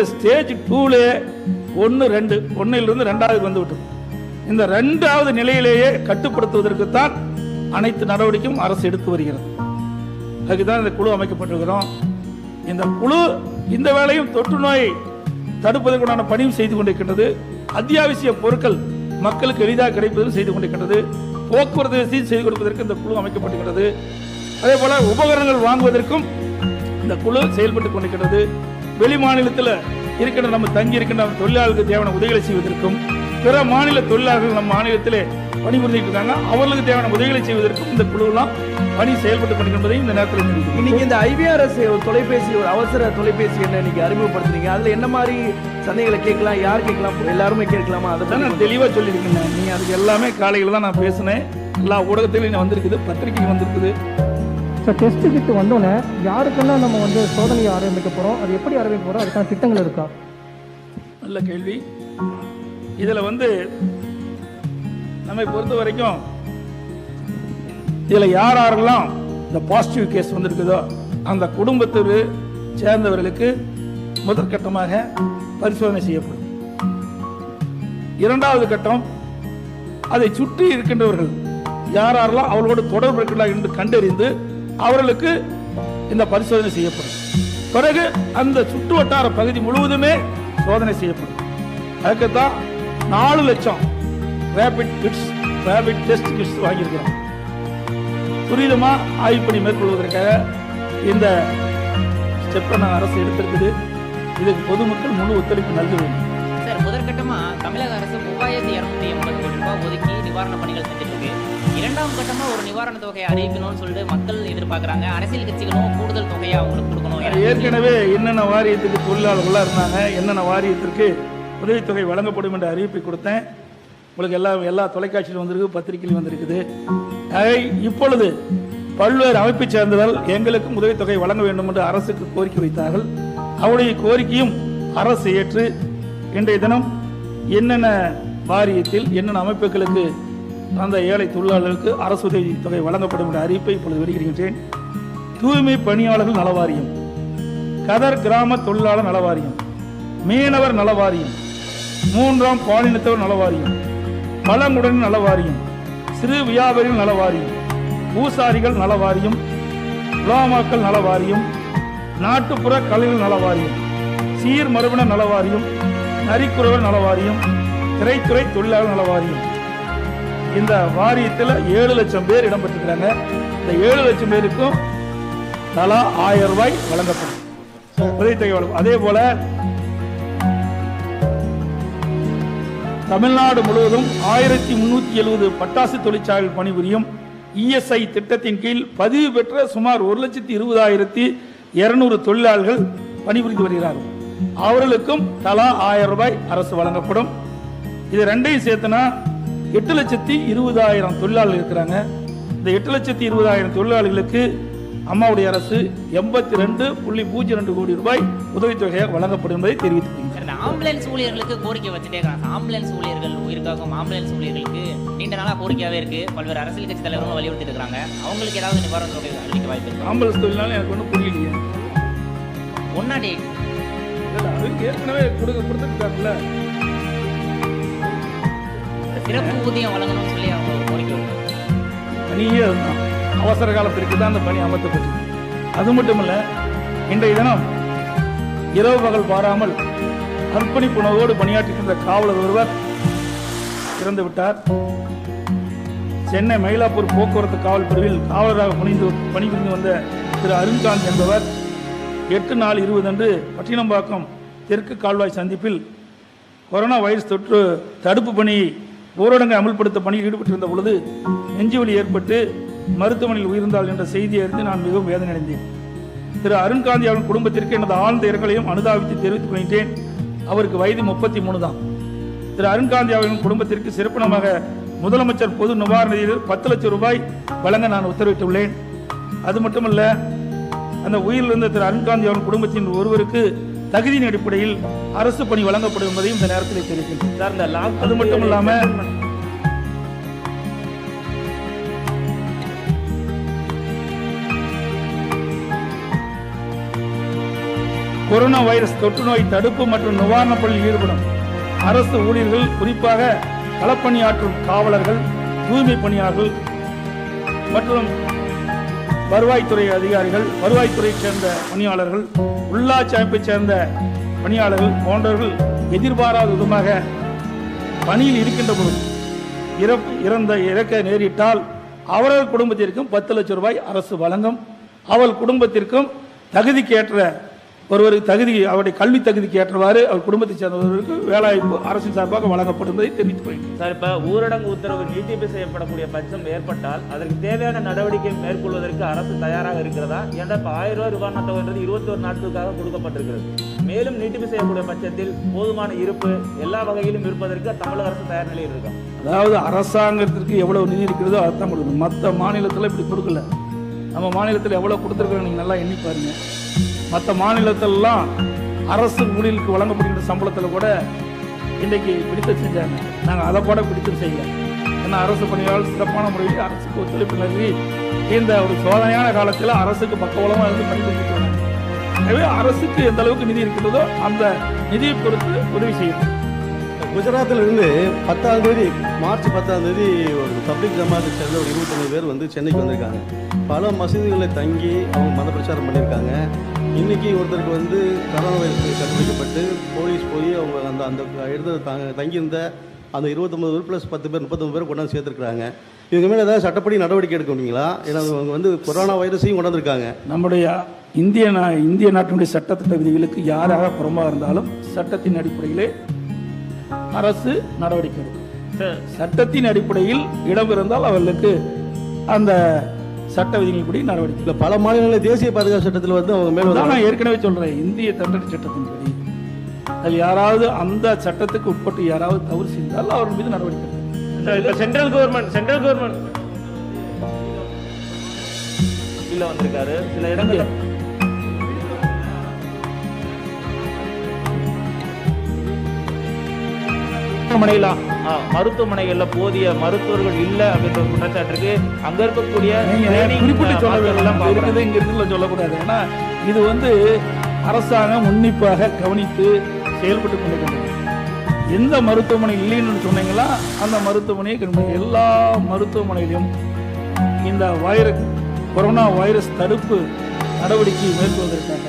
இந்த ஸ்டேஜ் டூல ஒன்று ரெண்டு ஒன்னிலிருந்து ரெண்டாவது வந்து விட்டது. இந்த ரெண்டாவது நிலையிலேயே கட்டுப்படுத்துவதற்கு தான் அனைத்து நடவடிக்கையும் அரசு எடுத்து வருகிறது. அதுக்கு தான் இந்த குழு அமைக்கப்பட்டிருக்கிறோம். இந்த குழு இந்த வேளையும் தொற்று நோயை தடுப்பதற்குண்டான பணியும் செய்து கொண்டிருக்கின்றது. அத்தியாவசிய பொருட்கள் மக்களுக்கு எளிதாக கிடைப்பதும் செய்து கொண்டிருக்கின்றது. போக்குவரத்து வசதி செய்து கொடுப்பதற்கு இந்த குழு அமைக்கப்பட்டிருக்கிறது. அதே போல உபகரணங்கள் வாங்குவதற்கும் இந்த குழு செயல்பட்டுக் கொண்டிருக்கிறது. வெளி மாநிலத்தில் இருக்கின்ற நம்ம தங்கி இருக்கின்ற தொழிலாளர்களுக்கு தேவையான உதவிகளை செய்வதற்கும் பிற மாநில தொழிலாளர்கள் நம்ம மாநிலத்திலே பணிபுரிந்துட்டு இருக்காங்க அவர்களுக்கு தேவையான உதவிகளை செய்வதற்கும் இந்த குழுவெல்லாம் பணி செயல்பட்டுக் கொண்டிருப்பதை இந்த நேரத்தில் இன்னைக்கு இந்த ஐபிஆர்எஸ் ஒரு தொலைபேசி ஒரு அவசர தொலைபேசி என்ன இன்னைக்கு அறிமுகப்படுத்துறீங்க அதுல என்ன மாதிரி சந்தேகங்களை கேட்கலாம் யார் கேட்கலாம் எல்லாருமே கேட்கலாமா? அதை தான் நான் தெளிவாக சொல்லியிருக்கேன். நீங்க அதுக்கு எல்லாமே காலையில் தான் நான் பேசினேன். எல்லா ஊடகத்திலையும் வந்திருக்குது பத்திரிகைக்கு வந்திருக்குது. ஸோ டெஸ்ட் கிட் வந்தோடனே யாருக்கெல்லாம் நம்ம வந்து சோதனையை ஆரம்பிக்க போகிறோம் அது எப்படி ஆரம்பிக்க போகிறோம் அதுக்கான திட்டங்கள் இருக்கா? நல்ல கேள்வி. இதில் வந்து நம்மை பொறுத்த வரைக்கும் இதில் யார் யாரெல்லாம் இந்த பாசிட்டிவ் கேஸ் வந்திருக்குதோ அந்த குடும்பத்திற்கு சேர்ந்தவர்களுக்கு முதற்கட்டமாக பரிசோதனை செய்யப்படும். இரண்டாவது கட்டம் அதை சுற்றி இருக்கின்றவர்கள் யார் யாரெல்லாம் அவர்களோடு தொடர்பு இருக்கிறார்கள் என்று கண்டறிந்து அவர்களுக்கு இந்த பரிசோதனை செய்யப்படும். பிறகு அந்த சுற்று வட்டார பகுதி முழுவதுமே சோதனை செய்யப்படும். அதுக்குத்தான் நாலு லட்சம் rapid kits rapid test kits வாங்கியிருக்கிறோம். துரிதமா ஆய்வு பணி மேற்கொள்வதற்காக இந்த ஸ்டெப்பை நான் அரசு எடுத்திருக்குது. இதுக்கு பொதுமக்கள் முழு ஒத்துழைப்பு நல்க வேண்டும். முதற்கட்டமாக முதற்கட்டமா தமிழக அரசு மூவாயிரத்தி இருநூத்தி எண்பது கோடி ரூபாய் ஒதுக்கி நிவாரண பணிகள் செஞ்சுட்டு இருக்கு இரண்டாம் கட்டமா ஒரு நிவாரண தொகையை அறிவிக்கணும்னு சொல்லிட்டு மக்கள் எதிர்பார்க்கறாங்க. அரசியல் கட்சிகளும் கூடுதல் தொகையை அவங்களுக்கு கொடுக்கணும். ஏற்கனவே என்னென்ன வாரியத்துக்கு தொழிலாளர்களாக இருந்தாங்க என்னென்ன வாரியத்திற்கு உதவித்தொகை வழங்கப்படும் என்ற அறிவிப்பை கொடுத்தேன். உங்களுக்கு எல்லா எல்லா தொலைக்காட்சியிலும் வந்திருக்கு பத்திரிகையிலும் வந்திருக்குது. இப்பொழுது பல்வேறு அமைப்பைச் சேர்ந்தவர்கள் எங்களுக்கும் உதவித்தொகை வழங்க வேண்டும் என்று அரசுக்கு கோரிக்கை வைத்தார்கள். அவருடைய கோரிக்கையும் அரசு ஏற்று இன்றைய தினம் என்னென்ன வாரியத்தில் என்னென்ன அமைப்புகளுக்கு அந்த ஏழை தொழிலாளர்களுக்கு அரசு உதவி தொகை வழங்கப்படும் என்ற அறிவிப்பை இப்பொழுது வெளியிடுகின்றேன். தூய்மை பணியாளர்கள் நலவாரியம் கதர் கிராம தொழிலாளர் நலவாரியம் மீனவர் நலவாரியம் மூன்றாம் பாலினத்தவர் நலவாரியம் பழங்குடன் நலவாரியம் சிறு வியாபாரிகள் நலவாரியம் பூசாரிகள் நலவாரியம் குலாமாக்கள் நலவாரியம் நாட்டுப்புற கலைகள் நலவாரியம் சீர் மரபின நலவாரியம் நரிக்குறவர் நலவாரியம் திரைத்துறை தொழிலாளர் நலவாரியம். இந்த வாரியத்தில் ஏழு லட்சம் பேர் இடம்பெற்றிருக்கிறாங்க. இந்த ஏழு லட்சம் பேருக்கும் தலா ஆயிரம் ரூபாய் வழங்கப்படும். உதவித்தொகை வழங்கும் அதே போல தமிழ்நாடு முழுவதும் ஆயிரத்தி முன்னூத்தி எழுபது பட்டாசு தொழிற்சாலைகள் பணிபுரியும் இஎஸ்ஐ திட்டத்தின் கீழ் பதிவு பெற்ற சுமார் ஒரு லட்சத்தி இருபதாயிரத்தி இருநூறு தொழிலாளர்கள் பணிபுரிந்து வருகிறார்கள். அவர்களுக்கும் தலா ஆயிரம் ரூபாய் அரசு வழங்கப்படும். இது ரெண்டையும் சேர்த்துனா எட்டு லட்சத்தி இருபதாயிரம் தொழிலாளர்கள் இருக்கிறாங்க. இந்த எட்டு லட்சத்தி இருபதாயிரம் தொழிலாளர்களுக்கு அம்மாவுடைய அரசு எண்பத்தி ரெண்டு புள்ளி பூஜ்ஜியம் ரெண்டு கோடி ரூபாய் உதவித்தொகையாக வழங்கப்படும் என்பதை இந்த ஆம்புலன்ஸ் ஊழியர்களுக்கு கோரிக்கை வச்சுட்டே இருக்காங்க. ஆம்புலன்ஸ் ஊழியர்கள் உயிருக்காகும் ஆம்புலன்ஸ் ஊழியர்களுக்கு நீண்ட நாளா கோரிக்கையாவே இருக்கு. பல்வேறு அரசியல் கட்சி தலைவர்களும் வலியுறுத்திட்டு இருக்காங்க. அவங்களுக்கு ஏதாவது நிவாரண தொகை அளிக்க வாய்ப்பு இருக்கு? ஆம்புலன்ஸ் தொழிலாளர் எனக்கு ஒன்றும் புரியலையே. இல்ல, அதுக்கு ஏற்கனவே கொடுக்க கொடுத்துருக்காங்கல்ல சிறப்பு ஊதியம் வழங்கணும்னு சொல்லி அவங்க ஒரு கோரிக்கை வைக்கிறாங்க. பணியே அதுதான் அவசர காலத்திற்கு தான் அந்த பணி அமர்த்தப்பட்டது. அது மட்டும் இல்ல இன்றைய தினம் இரவு பகல் பாராமல் அர்ப்பணிப்புணர்வோடு பணியாற்றுகின்ற காவலர் ஒருவர் இறந்து விட்டார். சென்னை மயிலாப்பூர் போக்குவரத்து காவல் பிரிவில் காவலராக பணிந்து பணிபுரிந்து வந்த திரு அருண்காந்த் என்பவர் எட்டு நாள் இருபது அன்று பட்டினம்பாக்கம் தெற்கு கால்வாய் சந்திப்பில் கொரோனா வைரஸ் தொற்று தடுப்பு பணி ஊரடங்கை அமல்படுத்த பணியில் ஈடுபட்டிருந்த பொழுது நெஞ்சுவலி ஏற்பட்டு மருத்துவமனையில் உயிர்ந்தாள் என்ற செய்தியை அறிந்து நான் மிகவும் வேதனை அடைந்தேன் திரு அருண்காந்தி அவரின் குடும்பத்திற்கு எனது ஆழ்ந்த இரங்கலையும் அனுதாபித்து தெரிவித்துக் கொள்கின்றேன். அவருக்கு வயது முப்பத்தி மூணு தான். திரு அருண்காந்தி அவர்களின் குடும்பத்திற்கு சிறப்பினமாக முதலமைச்சர் பொது நிவாரண நிதியில் பத்து லட்சம் ரூபாய் வழங்க நான் உத்தரவிட்டுள்ளேன். அது மட்டுமல்ல அந்த உயிரிழந்த திரு அருண்காந்தி அவர்கள் குடும்பத்தின் ஒருவருக்கு தகுதியின் அடிப்படையில் அரசு பணி வழங்கப்படும் என்பதையும் இந்த நேரத்தில் தெரிவிக்கின்றேன். அது மட்டும் இல்லாம கொரோனா வைரஸ் தொற்று நோய் தடுப்பு மற்றும் நிவாரணப் பணியில் ஈடுபடும் அரசு ஊழியர்கள் குறிப்பாக களப்பணியாற்றும் காவலர்கள் தூய்மை பணியாளர்கள் மற்றும் வருவாய்த்துறை அதிகாரிகள் வருவாய்த்துறையைச் சேர்ந்த பணியாளர்கள் உள்ளாட்சி அமைப்பைச் சேர்ந்த பணியாளர்கள் போன்றவர்கள் எதிர்பாராத விதமாக பணியில் இருக்கின்ற பொழுது இறப்பு இறந்த இறக்க நேரிட்டால் அவரவர் குடும்பத்திற்கும் பத்து லட்சம் ரூபாய் அரசு வழங்கும். அவள் குடும்பத்திற்கும் தகுதிக்கேற்ற ஒருவருக்கு தகுதி அவருடைய கல்வி தகுதிக்கு ஏற்றவாறு அவர் குடும்பத்தைச் சேர்ந்தவர்களுக்கு வேலைவாய்ப்பு அரசின் சார்பாக வழங்கப்படும் என்பதை தெரிவித்துக் கொள்கிறேன். சார் இப்ப ஊரடங்கு உத்தரவு நீட்டிப்பு செய்யப்படக்கூடிய பட்சம் ஏற்பட்டால் அதற்கு தேவையான நடவடிக்கை மேற்கொள்வதற்கு அரசு தயாராக இருக்கிறதா? ஏன்னா இப்ப ஆயிரம் ரூபாய் நிவாரண தொகைன்றது இருபத்தி ஒரு நாட்களுக்காக கொடுக்கப்பட்டிருக்கிறது. மேலும் நீட்டிப்பு செய்யக்கூடிய பட்சத்தில் போதுமான இருப்பு எல்லா வகையிலும் இருப்பதற்கு தமிழக அரசு தயார் நிலையில் இருக்கா? அதாவது அரசாங்கத்திற்கு எவ்வளவு நிதி இருக்கிறதோ அதான் கொடுக்கணும். மற்ற மாநிலத்தில் இப்படி கொடுக்கல. நம்ம மாநிலத்தில் எவ்வளவு கொடுத்துருக்கோம் நீங்கள் நல்லா எண்ணி பாருங்க. மற்ற மாநிலத்திலலாம் அரசு ஊழியர்களுக்கு வழங்கப்படுகின்ற சம்பளத்தில் கூட இன்றைக்கு பிடித்த செஞ்சாங்க. நாங்கள் அதை கூட பிடித்து செய்யலாம் ஏன்னா அரசு பணியாளர் சிறப்பான முறையில் அரசுக்கு ஒத்துழைப்பு நல்கி இந்த ஒரு சோதனையான காலத்தில் அரசுக்கு பக்கவளமாக இருந்து பணிபுரிஞ்சுட்டு வராங்க எனவே அரசுக்கு எந்த அளவுக்கு நிதி இருக்கிறதோ அந்த நிதியை பொறுத்து உதவி செய்யணும். குஜராத்தில் இருந்து பத்தாம் தேதி மார்ச் பத்தாம் தேதி ஒரு பப்ளிக் ஜமாத்தை சேர்ந்த ஒரு இருபத்தொன்று பேர் வந்து சென்னைக்கு வந்திருக்காங்க. பல மசூதிகளில் தங்கி அவங்க மத பிரச்சாரம் பண்ணியிருக்காங்க. இன்னைக்கு ஒருத்தருக்கு வந்து கரோனா வைரஸ் கண்டுபிடிக்கப்பட்டு போலீஸ் போய் அவங்க அந்த அந்த இடத்துல தாங்க தங்கியிருந்த அந்த இருபத்தொம்பது பேர் ப்ளஸ் பத்து பேர் முப்பத்தொம்பது பேர் கொண்டாந்து சேர்த்துருக்காங்க இவங்க மேலே ஏதாவது சட்டப்படி நடவடிக்கை எடுக்க முடியுங்களா ஏன்னா அவங்க வந்து கொரோனா வைரஸையும் கொண்டாந்துருக்காங்க. நம்முடைய இந்திய நா- இந்திய நாட்டினுடைய சட்டத்திட்ட விதிகளுக்கு யாராக புறம்பாக இருந்தாலும் சட்டத்தின் அடிப்படையிலே அரசு நடவடிக்கை எடுக்கும். சட்டத்தின் அடிப்படையில் இடம் இருந்தால் அவர்களுக்கு அந்த சட்ட விதிகளின்படி நடவடிக்கை. இல்லை பல மாநிலங்களில் தேசிய பாதுகாப்பு சட்டத்தில் வந்து அவங்க மேலே நான் ஏற்கனவே சொல்றேன் இந்திய தண்டனை சட்டத்தின்படி அதில் யாராவது அந்த சட்டத்துக்கு உட்பட்டு யாராவது தவறு செய்தால் அவர்கள் மீது நடவடிக்கை சென்ட்ரல் கவர்மெண்ட் சென்ட்ரல் கவர்மெண்ட் கீழே வந்திருக்காரு. சில இடங்கள்ல மருத்துவமனையில மருத்துவமனைகள்ல போதிய மருத்துவர்கள் இல்ல அப்படின்ற குற்றச்சாட்டு இருக்கு அங்க இருக்கக்கூடிய குறிப்பிட்டு சொல்ல. இருக்குது இங்க இருக்குன்னு சொல்லக்கூடாது ஏன்னா இது வந்து அரசாங்கம் உன்னிப்பாக கவனித்து செயல்பட்டு கொண்டிருக்கிறது எந்த மருத்துவமனை இல்லைன்னு சொன்னீங்களா அந்த மருத்துவமனையை கவனிக்கணும். எல்லா மருத்துவமனையிலும் இந்த வைரஸ் கொரோனா வைரஸ் தடுப்பு நடவடிக்கை மேற்கொள்வதற்காக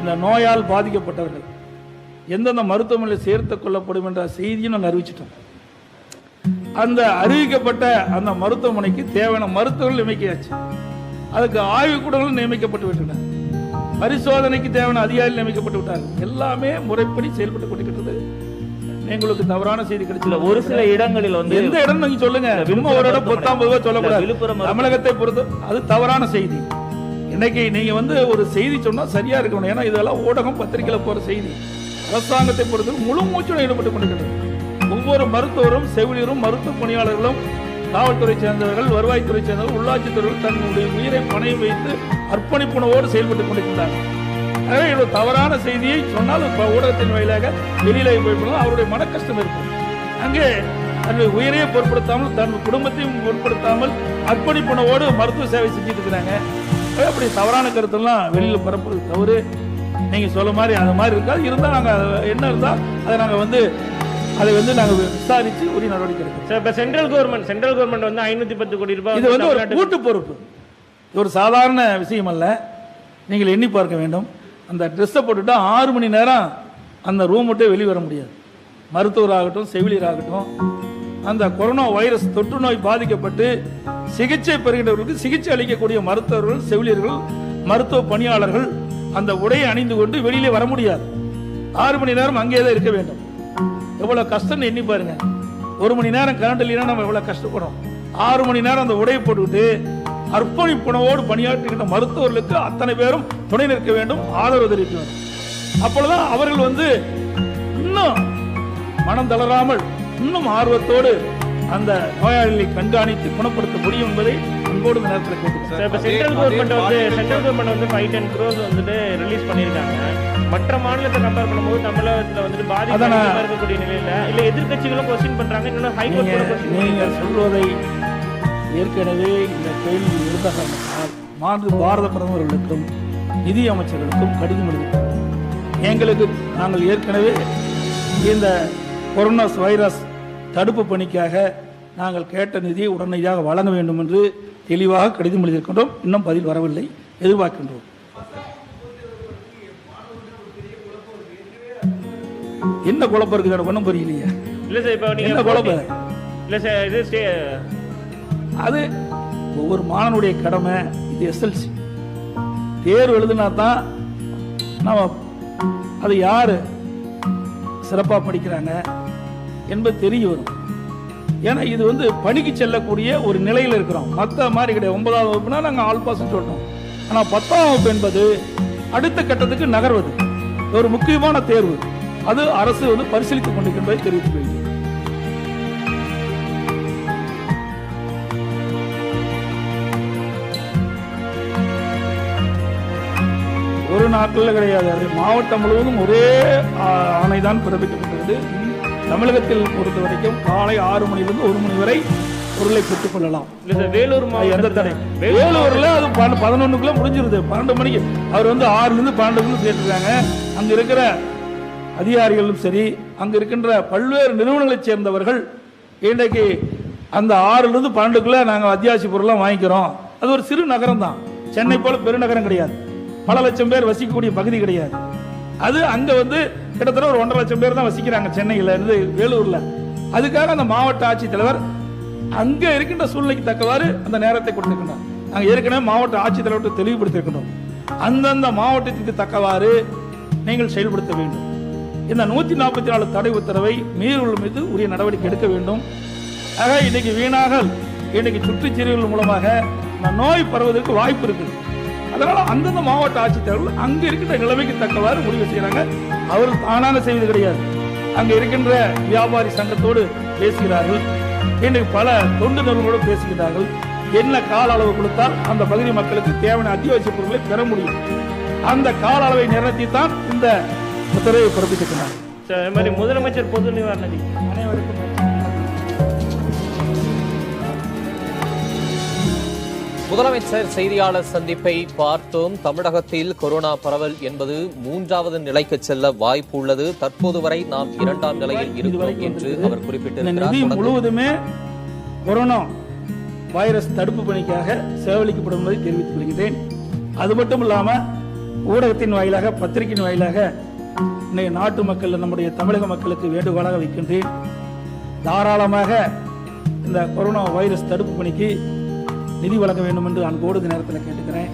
இந்த நோயால் பாதிக்கப்பட்டவர்கள் எந்தெந்த மருத்துவமனையில் சேர்த்துக் கொள்ளப்படும் என்ற செய்தியும் நாங்கள் அறிவிச்சிட்டோம். அந்த அறிவிக்கப்பட்ட அந்த மருத்துவமனைக்கு தேவையான மருத்துவர்கள் நியமிக்கையாச்சு. அதுக்கு ஆய்வுக்கூடங்களும் நியமிக்கப்பட்டு விட்டன. பரிசோதனைக்கு தேவையான அதிகாரிகள் நியமிக்கப்பட்டு விட்டார்கள். எல்லாமே முறைப்படி செயல்பட்டு கொண்டிருக்கிறது. உங்களுக்கு தவறான செய்தி கிடைச்சல ஒரு சில இடங்களில் வந்து எந்த இடம் நீங்க சொல்லுங்க. விழுப்புரம் ஒரு இடம். பத்தாம் சொல்லக்கூடாது. விழுப்புரம். தமிழகத்தை பொறுத்து அது தவறான செய்தி. இன்னைக்கு நீங்க வந்து ஒரு செய்தி சொன்னா சரியா இருக்கணும். ஏன்னா இதெல்லாம் ஊடகம் பத்திரிகையில போற செய்தி. அரசாங்கத்தை பொறுத்து முழு மூச்சுடன் ஈடுபட்டு கொண்டிருக்கிறது. ஒவ்வொரு மருத்துவரும் செவிலியரும் மருத்துவ பணியாளர்களும் காவல்துறை சேர்ந்தவர்கள் வருவாய்த்துறை சேர்ந்தவர்கள் உள்ளாட்சித்துறைகள் தன்னுடைய உயிரை பணையம் வைத்து அர்ப்பணிப்புணவோடு செயல்பட்டுக் கொண்டிருக்கிறார்கள். எனவே இது தவறான செய்தியை சொன்னால் ஊடகத்தின் வாயிலாக வெளியில போய் அவருடைய மன கஷ்டம் இருக்கும். அங்கே தன்னுடைய உயிரையே பொருட்படுத்தாமல் தன் குடும்பத்தையும் பொருட்படுத்தாமல் அர்ப்பணிப்புணவோடு மருத்துவ சேவை செஞ்சுட்டு இருக்கிறாங்க. அப்படி தவறான கருத்தெல்லாம் வெளியில் பரப்புறது தவறு. நீங்க சொல்ல மாதிரி அந்த மாதிரி இருக்காது இருந்தா நாங்க அதை- என்ன இருந்தா அதை நாங்க வந்து அதை வந்து நாங்க விசாரிச்சு உரிய நடவடிக்கை எடுக்கிறோம் சார் இப்ப சென்ட்ரல் கவர்மெண்ட் சென்ட்ரல் கவர்மெண்ட் வந்து ஐநூத்தி பத்து கோடி ரூபாய் இது வந்து ஒரு கூட்டு பொறுப்பு ஒரு சாதாரண விஷயம் அல்ல. நீங்கள் எண்ணி பார்க்க வேண்டும். அந்த ட்ரெஸ்ஸை போட்டுட்டா ஆறு மணி நேரம் அந்த ரூம் விட்டு வெளியே வர முடியாது. மருத்துவராகட்டும் செவிலியராகட்டும் அந்த கொரோனா வைரஸ் தொற்று நோய் பாதிக்கப்பட்டு சிகிச்சை பெறுகின்றவர்களுக்கு சிகிச்சை அளிக்கக்கூடிய மருத்துவர்கள் செவிலியர்கள் மருத்துவ பணியாளர்கள் அந்த உடையை அணிந்து கொண்டு வெளியிலே வர முடியாது. ஆறு மணி நேரம் அங்கேயே தான் இருக்க வேண்டும். எவ்வளவு கஷ்டம்னு எண்ணி பாருங்க. ஒரு மணி நேரம் கரண்ட் இல்லைன்னா நம்ம எவ்வளவு கஷ்டப்படுறோம். ஆறு மணி நேரம் அந்த உடையை போட்டுக்கிட்டு அர்ப்பணிப்புணவோடு பணியாற்றுகின்ற மருத்துவர்களுக்கு அத்தனை பேரும் துணை நிற்க வேண்டும் ஆதரவு தெரிவிக்க வேண்டும். அப்பொழுதுதான் அவர்கள் வந்து இன்னும் மனம் தளராமல் இன்னும் ஆர்வத்தோடு அந்த நோயாளிகளை கண்காணித்து குணப்படுத்த முடியும் என்பதை அன்போடு நேரத்தில் சார், இப்ப சென்ட்ரல் கவர்மெண்ட் வந்து சென்ட்ரல் கவர்மெண்ட் வந்து ஃபைவ் டென் க்ரோஸ் வந்துட்டு ரிலீஸ் பண்ணியிருக்காங்க. மற்ற மாநிலத்தை கம்பேர் பண்ணும்போது தமிழகத்துல வந்துட்டு பாதிப்பு இருக்கக்கூடிய நிலையில இல்ல எதிர்க்கட்சிகளும் கொஸ்டின் பண்றாங்க இன்னும் ஹைகோர்ட் கூட நீங்க கொஸ்டின் நீங்க சொல்வதை ஏற்கனவே இந்த கேள்வி இருந்த மாண்பு பாரத பிரதமர்களுக்கும் நிதி அமைச்சர்களுக்கும் கடிதம் எழுதியிருக்கிறார் எங்களுக்கு நாங்கள் ஏற்கனவே இந்த கொரோனா வைரஸ் தடுப்பு பணிக்காக நாங்கள் கேட்ட நிதியை உடனடியாக வழங்க வேண்டும் என்று தெளிவாக கடிதம் எழுதியிருக்கின்றோம். இன்னும் பதில் வரவில்லை. எதிர்பார்க்கின்றோம். என்ன குழப்பம் இருக்குது? எனக்கு ஒன்றும் புரியலையே. இல்ல சார் இப்போ என்ன குழப்பம்? இல்ல சார் இது அது ஒவ்வொரு மாணவனுடைய கடமை இது எஸ்எல்சி தேர்வு எழுதுனா தான் நம்ம அது யார் சிறப்பாக படிக்கிறாங்க என்பது தெரிய வரும். ஏன்னா இது வந்து பணிக்கு செல்லக்கூடிய ஒரு நிலையில் இருக்கிறோம். மற்ற மாதிரி கிடையாது. ஒன்பதாவது வகுப்புனா நாங்கள் ஆல் பாஸ் சொல்கிறோம் ஆனால் பத்தாம் வகுப்பு என்பது அடுத்த கட்டத்துக்கு நகர்வது. ஒரு முக்கியமான தேர்வு. அது அரசு வந்து பரிசீலித்துக் கொண்டிருக்கின்றதை தெரிவித்துக் கொள்கிறேன். ஒரு நாட்டில் கிடையாது. அது மாவட்டம் முழுவதும் ஒரே ஆணை தான் பிறப்பிக்கப்பட்டது தமிழகத்தில் பொறுத்த வரைக்கும் காலை ஆறு மணிலிருந்து ஒரு மணி வரை பொருளை பெற்றுக் கொள்ளலாம். வேலூர் எந்த தடை? வேலூர்ல அது பதினொன்னுக்குள்ள முடிஞ்சிருது. பன்னெண்டு மணிக்கு. அவர் வந்து ஆறுல இருந்து பன்னெண்டுக்குள்ள சேர்த்துருக்காங்க அங்க இருக்கிற அதிகாரிகளும் சரி அங்க இருக்கின்ற பல்வேறு நிறுவனங்களைச் சேர்ந்தவர்கள் இன்றைக்கு அந்த ஆறுல இருந்து பன்னெண்டுக்குள்ள நாங்க அத்தியாவசிய பொருள்லாம் வாங்கிக்கிறோம். அது ஒரு சிறு நகரம் தான். சென்னை போல பெருநகரம் கிடையாது. பல லட்சம் பேர் வசிக்கக்கூடிய பகுதி கிடையாது. அது அங்க வந்து கிட்டத்தட்ட ஒரு ஒன்றரை லட்சம் பேர் தான் வசிக்கிறாங்க சென்னையில் இருந்து வேலூரில். அதுக்காக அந்த மாவட்ட ஆட்சித்தலைவர் அங்கே இருக்கின்ற சூழ்நிலைக்கு தக்கவாறு அந்த நேரத்தை கொடுத்திருக்கின்றோம் நாங்கள் ஏற்கனவே மாவட்ட ஆட்சித்தலைவர்கிட்ட தெளிவுபடுத்தியிருக்கணும் அந்தந்த மாவட்டத்திற்கு தக்கவாறு நீங்கள் செயல்படுத்த வேண்டும். இந்த நூற்றி நாற்பத்தி நாலு தடை உத்தரவை மீறுள்ள மீது உரிய நடவடிக்கை எடுக்க வேண்டும். ஆக இன்னைக்கு வீணாக இன்னைக்கு சுற்றுச்சூழல் மூலமாக நோய் பரவுவதற்கு வாய்ப்பு இருக்குது. அதனால அந்தந்த மாவட்ட ஆட்சித்தலைவர்கள் அங்க இருக்கின்ற நிலைமைக்கு தக்கவாறு முடிவு செய்யறாங்க. அவர் தானாக செய்வது கிடையாது. அங்க இருக்கின்ற வியாபாரி சங்கத்தோடு பேசுகிறார்கள். இன்னைக்கு பல தொண்டு நிறுவனங்களோடு பேசுகிறார்கள். என்ன கால அளவு கொடுத்தால் அந்த பகுதி மக்களுக்கு தேவையான அத்தியாவசிய பொருட்களை பெற முடியும். அந்த கால அளவை நிர்ணயித்து தான் இந்த உத்தரவை பிறப்பித்திருக்கிறார் முதலமைச்சர் பொது நிவாரண அனைவருக்கும் முதலமைச்சர் செய்தியாளர் சந்திப்பை பார்த்தோம். தமிழகத்தில் கொரோனா பரவல் என்பது மூன்றாவது நிலைக்கு செல்ல வாய்ப்பு உள்ளது. தற்போது வரை நாம் இரண்டாம் நிலையில் இருக்கிறோம் என்று அவர் குறிப்பிட்டிருக்கிறார். முழுவதுமே கொரோனா வைரஸ் தடுப்பு பணிக்காக செலவழிக்கப்படும் என்பதை தெரிவித்துக் கொள்கிறேன் அது மட்டும் இல்லாம ஊடகத்தின் வாயிலாக பத்திரிகையின் வாயிலாக இன்னைக்கு நாட்டு மக்கள் நம்முடைய தமிழக மக்களுக்கு வேண்டுகோளாக வைக்கின்றேன். தாராளமாக இந்த கொரோனா வைரஸ் தடுப்பு பணிக்கு நிதி வழங்க வேண்டும் என்று அன்போடு இந்த நேரத்தில் கேட்டுக்கிறேன்.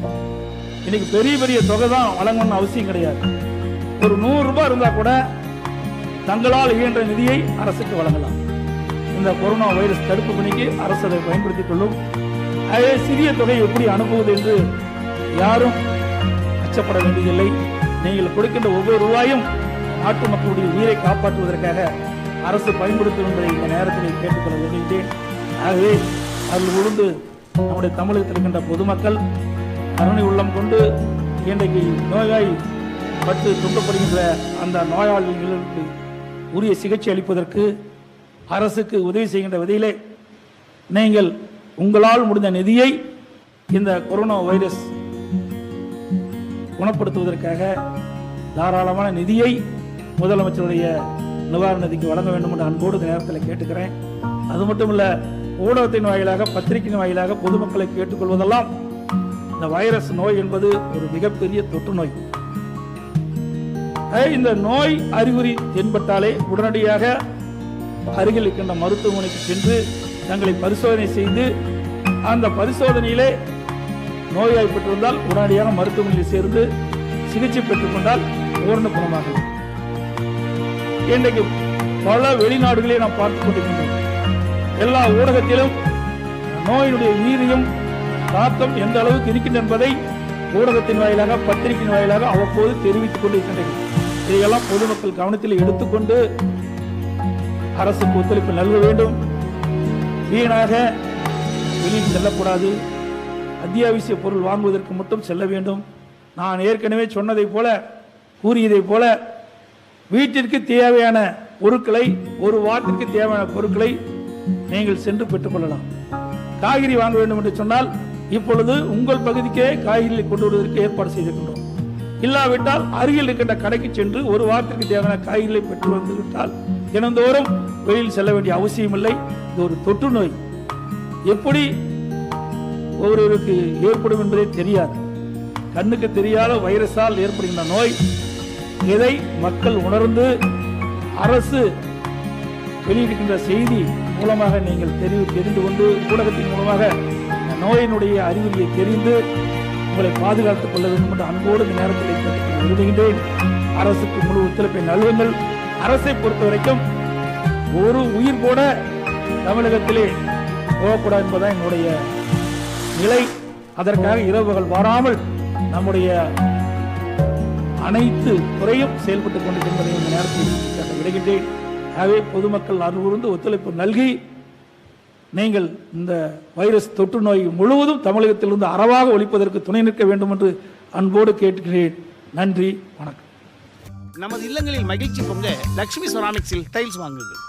இன்னைக்கு பெரிய பெரிய தொகை தான் வழங்கணும்னு அவசியம் கிடையாது. ஒரு நூறு ரூபாய் இருந்தா கூட தங்களால் இயன்ற நிதியை அரசுக்கு வழங்கலாம். இந்த கொரோனா வைரஸ் தடுப்பு பணிக்கு அரசு அதை பயன்படுத்திக் கொள்ளும். அதே சிறிய தொகை எப்படி அனுப்புவது என்று யாரும் அச்சப்பட வேண்டியதில்லை. நீங்கள் கொடுக்கின்ற ஒவ்வொரு ரூபாயும் நாட்டு மக்களுடைய உயிரை காப்பாற்றுவதற்காக அரசு பயன்படுத்தும் என்பதை இந்த நேரத்தில் கேட்டுக்கொள்ள வேண்டியது ஆகவே அதில் உழுந்து நம்முடைய தமிழகத்தில் இருக்கின்ற பொதுமக்கள் கருணை உள்ளம் கொண்டு இன்றைக்கு நோயாய் பட்டு துன்பப்படுகின்ற அந்த நோயாளிகளுக்கு உரிய சிகிச்சை அளிப்பதற்கு அரசுக்கு உதவி செய்கின்ற விதையிலே நீங்கள் உங்களால் முடிந்த நிதியை இந்த கொரோனா வைரஸ் குணப்படுத்துவதற்காக தாராளமான நிதியை முதலமைச்சருடைய நிவாரண நிதிக்கு வழங்க வேண்டும் என்று அன்போடு இந்த நேரத்தில் கேட்டுக்கிறேன். அது மட்டும் இல்லை ஊடகத்தின் வாயிலாக பத்திரிகையின் வாயிலாக பொதுமக்களை கேட்டுக்கொள்வதெல்லாம் இந்த வைரஸ் நோய் என்பது ஒரு மிகப்பெரிய தொற்று நோய். இந்த நோய் அறிகுறி தென்பட்டாலே உடனடியாக அருகில் இருக்கின்ற மருத்துவமனைக்கு சென்று தங்களை பரிசோதனை செய்து அந்த பரிசோதனையிலே நோய்வாய்ப்பட்டிருந்தால் உடனடியாக மருத்துவமனையில் சேர்ந்து சிகிச்சை பெற்றுக்கொண்டால் பூர்ண குணமாகும். இன்றைக்கு பல வெளிநாடுகளை நாம் பார்த்துக் கொண்டிருக்கின்றோம். எல்லா ஊடகத்திலும் நோயினுடைய வீரியம் தாக்கம் எந்த அளவுக்கு இருக்கின்ற என்பதை ஊடகத்தின் வாயிலாக பத்திரிகையின் வாயிலாக அவ்வப்போது தெரிவித்துக் கொண்டிருக்கின்றன. இதையெல்லாம் பொதுமக்கள் கவனத்தில் எடுத்துக்கொண்டு அரசுக்கு ஒத்துழைப்பு நல்க வேண்டும். வீணாக வெளியில் செல்லக்கூடாது. அத்தியாவசிய பொருள் வாங்குவதற்கு மட்டும் செல்ல வேண்டும். நான் ஏற்கனவே சொன்னதைப் போல கூறியதைப் போல வீட்டிற்கு தேவையான பொருட்களை ஒரு வாரத்திற்கு தேவையான பொருட்களை நீங்கள் சென்று பெற்றுக்கொள்ளலாம். காய்கறி வாங்க வேண்டும் என்று சொன்னால் இப்பொழுது உங்கள் பகுதிக்கே காய்கறிகளை கொண்டு வருவதற்கு ஏற்பாடு செய்திருக்கின்றோம். இல்லாவிட்டால் அருகில் இருக்கின்ற கடைக்கு சென்று ஒரு வாரத்திற்கு தேவையான காய்கறிகளை பெற்று வந்து விட்டால் தினந்தோறும் வெளியில் செல்ல வேண்டிய அவசியம் இல்லை. இது ஒரு தொற்று நோய். எப்படி ஒருவருக்கு ஏற்படும் என்பதே தெரியாது. கண்ணுக்கு தெரியாத வைரஸால் ஏற்படுகின்ற நோய் இதை மக்கள் உணர்ந்து அரசு வெளியிடுகின்ற செய்தி மூலமாக நீங்கள் தெரிவு தெரிந்து கொண்டு ஊடகத்தின் மூலமாக நோயினுடைய அறிகுறியை தெரிந்து உங்களை பாதுகாத்துக் கொள்ள வேண்டும் என்று அன்போடு இந்த நேரத்தில் எழுதுகின்றேன் அரசுக்கு முழு ஒத்துழைப்பை நல்குங்கள். அரசை பொறுத்த வரைக்கும் ஒரு உயிர் கூட தமிழகத்திலே போகக்கூடாது என்பதுதான் என்னுடைய நிலை. அதற்காக இரவுகள் வராமல் நம்முடைய அனைத்து துறையும் செயல்பட்டுக் கொண்டிருக்கின்றதை இந்த நேரத்தில் விடுகின்றேன். ஆகவே பொதுமக்கள் அருள்கூர்ந்து ஒத்துழைப்பு நல்கி நீங்கள் இந்த வைரஸ் தொற்று நோய் முழுவதும் தமிழகத்திலிருந்து அறவாக ஒழிப்பதற்கு துணை நிற்க வேண்டும் என்று அன்போடு கேட்கிறேன் நன்றி வணக்கம். நமது இல்லங்களில் மகிழ்ச்சி பொங்க லட்சுமி செராமிக்ஸில் டைல்ஸ் வாங்குங்கள்.